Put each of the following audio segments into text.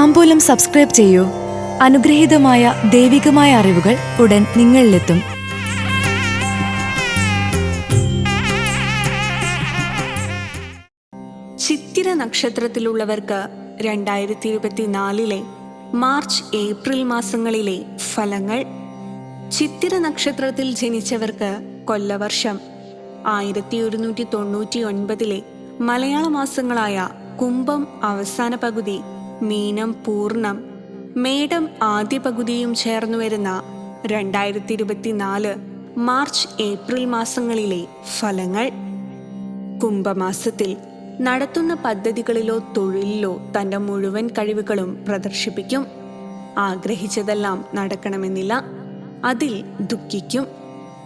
താമ്പൂലം subscribe ചെയ്യൂ. അനുഗ്രഹീതമായ ദൈവികമായ അറിവുകൾ ഉടൻ നിങ്ങളിലെത്തും. ചിത്തിര നക്ഷത്രത്തിലുള്ളവർക്ക് രണ്ടായിരത്തി ഇരുപത്തിനാലിലെ മാർച്ച് ഏപ്രിൽ മാസങ്ങളിലെ ഫലങ്ങൾ. ചിത്തിര നക്ഷത്രത്തിൽ ജനിച്ചവർക്ക് കൊല്ലവർഷം ആയിരത്തി ഒരുന്നൂറ്റി തൊണ്ണൂറ്റി ഒൻപതിലെ മലയാള മാസങ്ങളായ കുംഭം അവസാന പകുതി മീനം പൂർണം മേടം ആദ്യ പകുതിയും ചേർന്നു വരുന്ന രണ്ടായിരത്തി ഇരുപത്തിനാല് മാർച്ച് ഏപ്രിൽ മാസങ്ങളിലെ ഫലങ്ങൾ. കുംഭമാസത്തിൽ നടത്തുന്ന പദ്ധതികളിലോ തൊഴിലിലോ തന്റെ മുഴുവൻ കഴിവുകളും പ്രദർശിപ്പിക്കും. ആഗ്രഹിച്ചതെല്ലാം നടക്കണമെന്നില്ല. അതിൽ ദുഃഖിക്കും.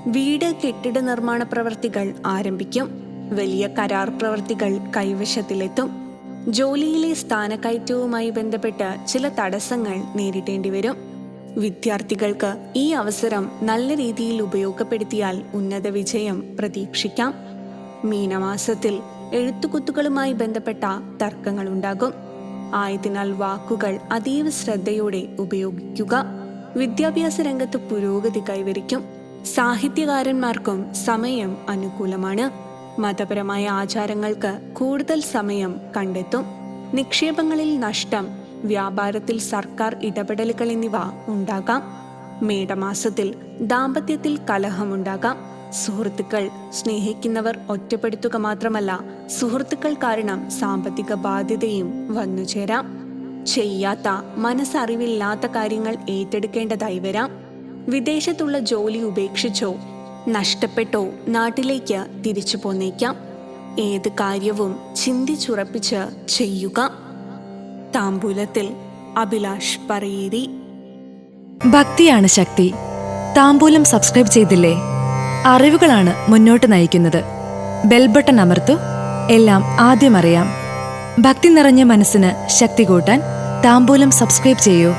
വീട് കെട്ടിട നിർമ്മാണ പ്രവർത്തികൾ ആരംഭിക്കും. വലിയ കരാർ പ്രവർത്തികൾ കൈവശത്തിലെത്തും. ജോലിയിലെ സ്ഥാനക്കയറ്റവുമായി ബന്ധപ്പെട്ട ചില തടസ്സങ്ങൾ നേരിടേണ്ടി വരും. വിദ്യാർത്ഥികൾക്ക് ഈ അവസരം നല്ല രീതിയിൽ ഉപയോഗപ്പെടുത്തിയാൽ ഉന്നത വിജയം പ്രതീക്ഷിക്കാം. മീനമാസത്തിൽ എഴുത്തുകുത്തുകളുമായി ബന്ധപ്പെട്ട തർക്കങ്ങൾ ഉണ്ടാകും. ആയതിനാൽ വാക്കുകൾ അതീവ ശ്രദ്ധയോടെ ഉപയോഗിക്കുക. വിദ്യാഭ്യാസ രംഗത്ത് പുരോഗതി കൈവരിക്കും. സാഹിത്യകാരന്മാർക്കും സമയം അനുകൂലമാണ്. മതപരമായ ആചാരങ്ങൾക്ക് കൂടുതൽ സമയം കണ്ടെത്തും. നിക്ഷേപങ്ങളിൽ നഷ്ടം വ്യാപാരത്തിൽ സർക്കാർ ഇടപെടലുകൾ എന്നിവ ഉണ്ടാകാം. മേടമാസത്തിൽ ദാമ്പത്യത്തിൽ കലഹമുണ്ടാകാം സുഹൃത്തുക്കൾ സ്നേഹിക്കുന്നവർ ഒറ്റപ്പെടുത്തുക മാത്രമല്ല സുഹൃത്തുക്കൾ കാരണം സാമ്പത്തിക ബാധ്യതയും വന്നുചേരാം. ചെയ്യാത്ത മനസ്സറിവില്ലാത്ത കാര്യങ്ങൾ ഏറ്റെടുക്കേണ്ടതായി വരാം. വിദേശത്തുള്ള ജോലി ഉപേക്ഷിച്ചോ നഷ്ടപ്പെട്ടോ? നാട്ടിലേക്ക് തിരിച്ചു പോന്നേക്കാം. ഏത് കാര്യവും ചിന്തിച്ചുറപ്പിച്ച് ചെയ്യുക. താമ്പൂലത്തിൽ അഭിലാഷ് പറയേരി. ഭക്തിയാണ് ശക്തി. താമ്പൂലം സബ്സ്ക്രൈബ് ചെയ്തില്ലേ? അറിവുകളാണ് മുന്നോട്ട് നയിക്കുന്നത്. ബെൽബട്ടൺ അമർത്തു. എല്ലാം ആദ്യം അറിയാം. ഭക്തി നിറഞ്ഞ മനസ്സിന് ശക്തി കൂട്ടാൻ താമ്പൂലം സബ്സ്ക്രൈബ് ചെയ്യൂ.